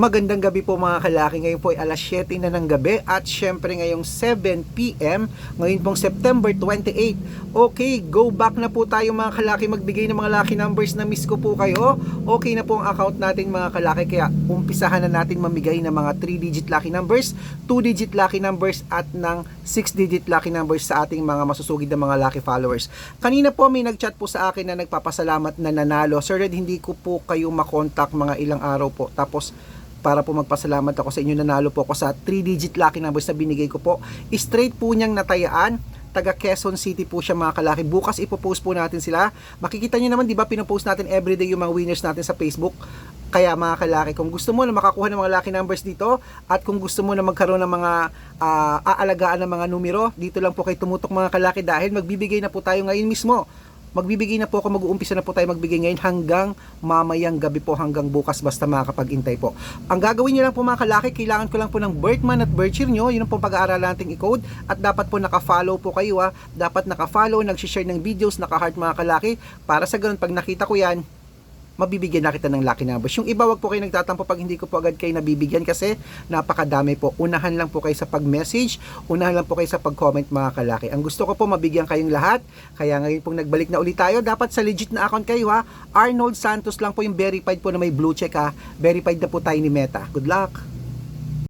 Magandang gabi po mga kalaki. Ngayon po ay alas 7 na ng gabi at syempre ngayong 7pm, ngayon pong September 28. Okay, go back na po tayo mga kalaki magbigay ng mga lucky numbers na miss ko po kayo. Okay na po ang account natin mga kalaki kaya umpisahan na natin mamigay ng mga 3-digit lucky numbers, 2-digit lucky numbers at ng 6-digit lucky numbers sa ating mga masusugid na mga lucky followers. Kanina po may nagchat po sa akin na nagpapasalamat na nanalo. Sir Red, hindi ko po kayo makontak mga ilang araw po. Tapos para po magpasalamat ako sa inyo nanalo po ako sa 3-digit lucky numbers na binigay ko po. Straight po niyang natayaan taga Quezon City po siya mga kalaki. Bukas ipopost po natin sila. Makikita niyo naman 'di ba pinopost natin everyday yung mga winners natin sa Facebook. Kaya mga kalaki, kung gusto mo na makakuha ng mga lucky numbers dito at kung gusto mo na magkaroon ng mga ah, aalagaan ng mga numero, dito lang po kay tumutok mga kalaki dahil magbibigay na po tayo ngayon mismo magbibigay na po ako, mag-uumpisa na po tayo magbigay ngayon hanggang mamayang gabi po, hanggang bukas basta makakapag-intay po. Ang gagawin nyo lang po mga kalaki, kailangan ko lang po ng birth month at birth year nyo, yun ang po pag-aaralan nating i-code. At dapat po naka-follow po kayo ha, dapat naka-follow, nag-share ng videos, naka-heart mga kalaki, para sa ganun pag nakita ko yan, mabibigyan na kita ng lucky numbers. Yung iba wag po kayo nagtatampo pag hindi ko po agad kayo nabibigyan kasi napakadami po. Unahan lang po kayo sa pag-message, unahan lang po kayo sa pag-comment mga kalaki. Ang gusto ko po mabigyan kayong lahat. Kaya ngayon pong nagbalik na ulit tayo, dapat sa legit na account kayo ha. Arnold Santos lang po yung verified po na may blue check ha. Verified na po tayo ni Meta. Good luck!